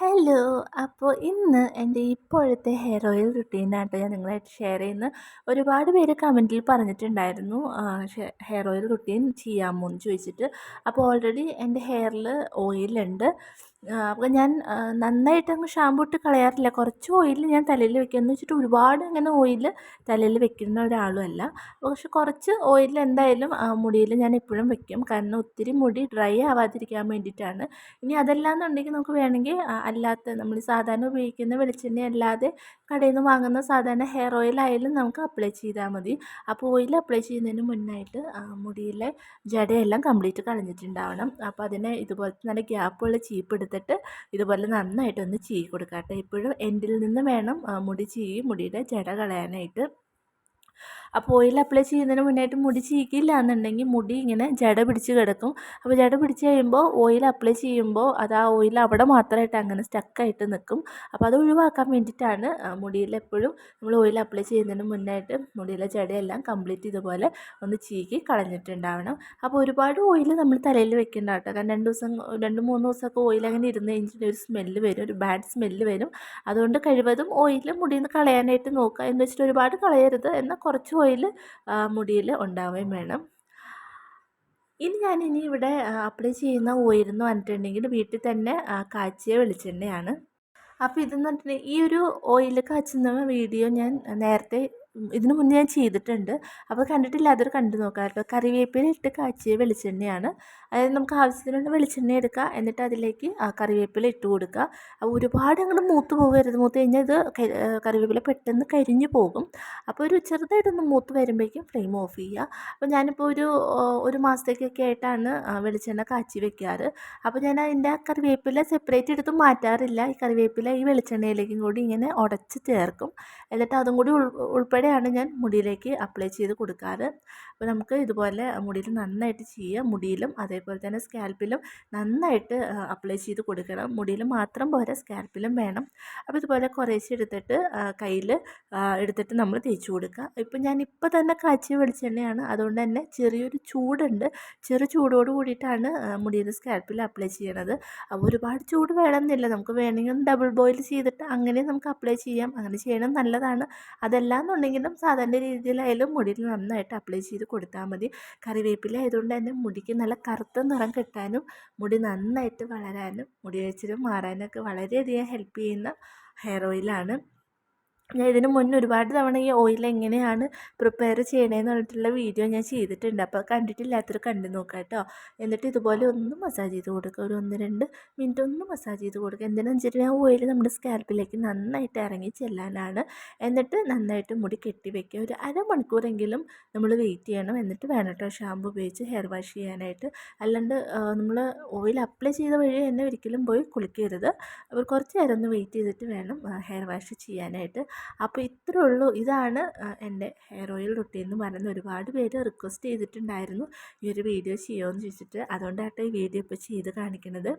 Hello അപ്പോൾ ഇന്ന് എന്റെ ഇപ്പോഴത്തെ ഹെയർ ഓയിൽ റുട്ടീനായിട്ട് ഞാൻ നിങ്ങളായിട്ട് ഷെയർ ചെയ്യുന്ന ഒരുപാട് പേര് കമന്റിൽ പറഞ്ഞിട്ടുണ്ടായിരുന്നു ഹെയർ ഓയിൽ റുട്ടീൻ ചെയ്യാമോ എന്ന് ചോദിച്ചിട്ട്. അപ്പോൾ ഓൾറെഡി എന്റെ ഹെയറിൽ ഓയിലുണ്ട് അപ്പോൾ ഞാൻ നന്നായിട്ട് അങ്ങ് ഷാമ്പു ഇട്ട് കളയാറില്ല. കുറച്ച് ഓയിൽ ഞാൻ തലയിൽ വെക്കുക എന്ന് വെച്ചിട്ട് ഒരുപാട് അങ്ങനെ ഓയിൽ തലയിൽ വെക്കുന്ന ഒരാളും അല്ല. പക്ഷെ കുറച്ച് ഓയിൽ എന്തായാലും മുടിയിൽ ഞാൻ എപ്പോഴും വെക്കും. കാരണം ഒത്തിരി മുടി ഡ്രൈ ആവാതിരിക്കാൻ വേണ്ടിയിട്ടാണ്. ഇനി അതല്ലാന്നുണ്ടെങ്കിൽ നമുക്ക് വേണമെങ്കിൽ അല്ലാത്ത നമ്മൾ സാധാരണ ഉപയോഗിക്കുന്ന വെളിച്ചെണ്ണ അല്ലാതെ കടയിൽ നിന്ന് വാങ്ങുന്ന സാധാരണ ഹെയർ ഓയിൽ ആയാലും നമുക്ക് അപ്ലൈ ചെയ്താൽ മതി. അപ്പോൾ ഓയിൽ അപ്ലൈ ചെയ്യുന്നതിന് മുന്നായിട്ട് മുടിയിലെ ജടയെല്ലാം കംപ്ലീറ്റ് കളഞ്ഞിട്ടുണ്ടാവണം. അപ്പോൾ അതിനെ ഇതുപോലത്തെ നല്ല ഗ്യാപ്പുള്ള ചീപ്പ് എടുത്തിട്ട് ഇതുപോലെ നന്നായിട്ടൊന്ന് ചീകി കൊടുക്കാം എപ്പോഴും എൻഡിൽ നിന്ന് വേണം മുടി ചീകി മുടിയുടെ ജട കളയാനായിട്ട്. അപ്പോൾ ഓയിൽ അപ്ലൈ ചെയ്യുന്നതിന് മുന്നായിട്ട് മുടി ചീകില്ല എന്നുണ്ടെങ്കിൽ മുടി ഇങ്ങനെ ജട പിടിച്ച് കിടക്കും. അപ്പോൾ ജട പിടിച്ച് കഴിയുമ്പോൾ ഓയിൽ അപ്ലൈ ചെയ്യുമ്പോൾ അത് ആ ഓയിൽ അവിടെ മാത്രമായിട്ട് അങ്ങനെ സ്റ്റക്കായിട്ട് നിൽക്കും. അപ്പോൾ അത് ഒഴിവാക്കാൻ വേണ്ടിയിട്ടാണ് മുടിയിൽ എപ്പോഴും നമ്മൾ ഓയിൽ അപ്ലൈ ചെയ്യുന്നതിന് മുന്നായിട്ട് മുടിയിലെ ജടയെല്ലാം കംപ്ലീറ്റ് ഇതുപോലെ ഒന്ന് ചീകി കളഞ്ഞിട്ടുണ്ടാവണം. അപ്പോൾ ഒരുപാട് ഓയിൽ നമ്മൾ തലയിൽ വെക്കേണ്ട കേട്ടോ. കാരണം രണ്ട് ദിവസം രണ്ട് മൂന്ന് ദിവസമൊക്കെ ഓയിൽ അങ്ങനെ ഇരുന്ന് കഴിഞ്ഞിട്ട് ഒരു സ്മെല്ല് വരും ഒരു ബാഡ് സ്മെല്ല് വരും. അതുകൊണ്ട് കഴിവതും ഓയിൽ മുടിയിൽ നിന്ന് കളയാനായിട്ട് നോക്കുക. എന്ന് വെച്ചിട്ട് ഒരുപാട് കളയരുത്. എന്നാൽ കുറച്ച് ഓയിൽ മുടിയിൽ ഉണ്ടാവുകയും വേണം. ഇനി ഞാൻ ഇനി ഇവിടെ അപ്ലൈ ചെയ്യുന്ന ഓയിൽ എന്ന് പറഞ്ഞിട്ടുണ്ടെങ്കിൽ വീട്ടിൽ തന്നെ കാച്ചിയ വെളിച്ചെണ്ണയാണ്. അപ്പോൾ ഇതെന്ന് പറഞ്ഞിട്ടുണ്ടെങ്കിൽ ഈ ഒരു ഓയിൽ കാച്ചുന്ന വീഡിയോ ഞാൻ നേരത്തെ ഇതിനു മുന്നേ ഞാൻ ചെയ്തിട്ടുണ്ട്. അപ്പോൾ കണ്ടിട്ടില്ല അതൊരു കണ്ടു നോക്കാം കേട്ടോ കറിവേപ്പില ഇട്ട് കാച്ചിയ വെളിച്ചെണ്ണയാണ്. അതായത് നമുക്ക് ആവശ്യത്തിനുള്ള വെളിച്ചെണ്ണ എടുക്കുക എന്നിട്ട് അതിലേക്ക് കറിവേപ്പില ഇട്ട് കൊടുക്കുക ഒരുപാട് അങ്ങോട്ട് മൂത്ത് പോകരുത്. മൂത്ത് കഴിഞ്ഞാൽ ഇത് കറിവേപ്പില പെട്ടെന്ന് കരിഞ്ഞു പോകും. അപ്പോൾ ഒരു ചെറുതായിട്ടൊന്ന് മൂത്ത് വരുമ്പോഴേക്കും ഫ്ലെയിം ഓഫ് ചെയ്യുക. അപ്പോൾ ഞാനിപ്പോൾ ഒരു ഒരു മാസത്തേക്കൊക്കെ ആയിട്ടാണ് വെളിച്ചെണ്ണ കാച്ചി വെക്കാറ്. അപ്പോൾ ഞാൻ അതിന്റെ കറിവേപ്പില സെപ്പറേറ്റ് എടുത്ത് മാറ്റാറില്ല. ഈ കറിവേപ്പില ഈ വെളിച്ചെണ്ണയിലേക്കും കൂടി ഇങ്ങനെ ഉടച്ച് ചേർക്കും. എന്നിട്ട് അതും കൂടി ഉൾപ്പെടെയാണ് ഞാൻ മുടിയിലേക്ക് അപ്ലൈ ചെയ്ത് കൊടുക്കാറ്. അപ്പോൾ നമുക്ക് ഇതുപോലെ മുടിയിൽ നന്നായിട്ട് ചെയ്യുക. മുടിയിലും അതേപോലെ തന്നെ സ്കാൽപ്പിലും നന്നായിട്ട് അപ്ലൈ ചെയ്ത് കൊടുക്കണം. മുടിയിൽ മാത്രം പോരാ സ്കാൽപ്പിലും വേണം. അപ്പോൾ ഇതുപോലെ കുറേശ്ശെ എടുത്തിട്ട് കയ്യിൽ എടുത്തിട്ട് നമ്മൾ തേച്ച് കൊടുക്കുക. ഇപ്പം ഞാൻ ഇപ്പോൾ തന്നെ കാച്ചിയ വെളിച്ചെണ്ണയാണ്. അതുകൊണ്ട് തന്നെ ചെറിയൊരു ചൂടുണ്ട്. ചെറു ചൂടോട് കൂടിയിട്ടാണ് മുടിയിൽ സ്കാൽപ്പിൽ അപ്ലൈ ചെയ്യണത്. അപ്പോൾ ഒരുപാട് ചൂട് വേണമെന്നില്ല. നമുക്ക് വേണമെങ്കിൽ ഡബിൾ ബോയിൽ ചെയ്തിട്ട് അങ്ങനെ നമുക്ക് അപ്ലൈ ചെയ്യാം. അങ്ങനെ ചെയ്യണം നല്ലതാണ്. അതല്ലാന്നുണ്ടെങ്കിലും സാധാരണ രീതിയിലായാലും മുടിയിൽ നന്നായിട്ട് അപ്ലൈ ചെയ്ത് കൊടുത്താൽ മതി. കറിവേപ്പില ആയതുകൊണ്ട് തന്നെ മുടിക്ക് നല്ല കറുത്ത നിറം കിട്ടാനും മുടി നന്നായിട്ട് വളരാനും മുടി കൊഴിച്ചിലും മാറാനൊക്കെ വളരെയധികം ഹെൽപ്പ് ചെയ്യുന്ന ഹെയർ ഓയിലാണ് ഞാൻ ഇതിന് മുന്നേ ഒരുപാട് തവണ ഈ ഓയിൽ എങ്ങനെയാണ് പ്രിപ്പയർ ചെയ്യണതെന്ന് പറഞ്ഞിട്ടുള്ള വീഡിയോ ഞാൻ ചെയ്തിട്ടുണ്ട്. അപ്പോൾ കണ്ടിട്ടില്ലാത്തവർ കണ്ടു നോക്കാം കേട്ടോ. എന്നിട്ട് ഇതുപോലെ ഒന്ന് മസാജ് ചെയ്ത് കൊടുക്കുക ഒരു ഒന്ന് രണ്ട് മിനിറ്റ് ഒന്ന് മസാജ് ചെയ്ത് കൊടുക്കുക എന്തിനാണെന്ന് വെച്ചിട്ടുണ്ടെങ്കിൽ ആ ഓയിൽ നമ്മുടെ സ്കാൽപ്പിലേക്ക് നന്നായിട്ട് ഇറങ്ങി ചെല്ലാനാണ്. എന്നിട്ട് നന്നായിട്ട് മുടി കെട്ടി വെക്കുക ഒരു അരമണിക്കൂറെങ്കിലും നമ്മൾ വെയിറ്റ് ചെയ്യണം. എന്നിട്ട് വേണം കേട്ടോ ഷാമ്പു ഉപയോഗിച്ച് ഹെയർ വാഷ് ചെയ്യാനായിട്ട്. അല്ലാണ്ട് നമ്മൾ ഓയിൽ അപ്ലൈ ചെയ്ത വഴി തന്നെ ഒരിക്കലും പോയി കുളിക്കരുത്. അപ്പോൾ കുറച്ച് നേരം ഒന്ന് വെയിറ്റ് ചെയ്തിട്ട് വേണം ഹെയർ വാഷ് ചെയ്യാനായിട്ട്. അപ്പോൾ ഇത്രേ ഉള്ളൂ. ഇതാണ് എന്റെ ഹെയർ ഓയിൽ റുട്ടീൻ എന്ന് പറയുന്നത് ഒരുപാട് പേര് റിക്വസ്റ്റ് ചെയ്തിട്ടുണ്ടായിരുന്നു ഈ ഒരു വീഡിയോ ചെയ്യുമോ ചോദിച്ചിട്ട്. അതുകൊണ്ടാട്ടോ ഈ വീഡിയോ ഇപ്പോൾ ചെയ്ത് കാണിക്കുന്നത്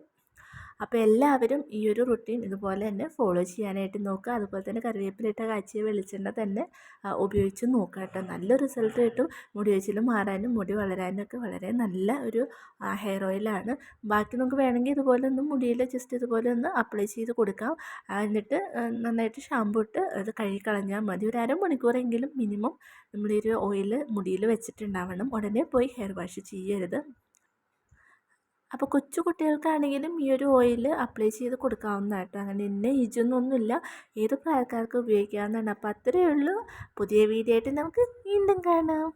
അപ്പോൾ എല്ലാവരും ഈ ഒരു റുട്ടീൻ ഇതുപോലെ തന്നെ ഫോളോ ചെയ്യാനായിട്ട് നോക്കുക. അതുപോലെ തന്നെ കറിവേപ്പിലിട്ട കാച്ചിയ വെളിച്ചെണ്ണ തന്നെ ഉപയോഗിച്ച് നോക്കുക കേട്ടോ. നല്ല റിസൾട്ട് കിട്ടും. മുടി വെച്ചിലും മാറാനും മുടി വളരാനും ഒക്കെ വളരെ നല്ല ഒരു ഹെയർ ഓയിലാണ് ബാക്കി നമുക്ക് വേണമെങ്കിൽ ഇതുപോലെ ഒന്ന് മുടിയിൽ ജസ്റ്റ് ഇതുപോലെ ഒന്ന് അപ്ലൈ ചെയ്ത് കൊടുക്കാം. എന്നിട്ട് നന്നായിട്ട് ഷാമ്പു ഇട്ട് അത് കഴുകി കളഞ്ഞാൽ മതി. ഒരു അരമണിക്കൂറെങ്കിലും മിനിമം നമ്മളൊരു ഓയിൽ മുടിയിൽ വെച്ചിട്ടുണ്ടാവണം. ഉടനെ പോയി ഹെയർ വാഷ് ചെയ്യരുത്. അപ്പോൾ കൊച്ചു കുട്ടികൾക്കാണെങ്കിലും ഈ ഒരു ഓയിൽ അപ്ലൈ ചെയ്ത് കൊടുക്കാവുന്നതായിട്ട് അങ്ങനെ ഇന്ന ഇജൊന്നൊന്നുമില്ല ഏത് പ്രായക്കാർക്കും ഉപയോഗിക്കാവുന്നതാണ്. അപ്പോൾ അത്രയേ ഉള്ളൂ. പുതിയ വീഡിയോ ആയിട്ട് നമുക്ക് വീണ്ടും കാണാം.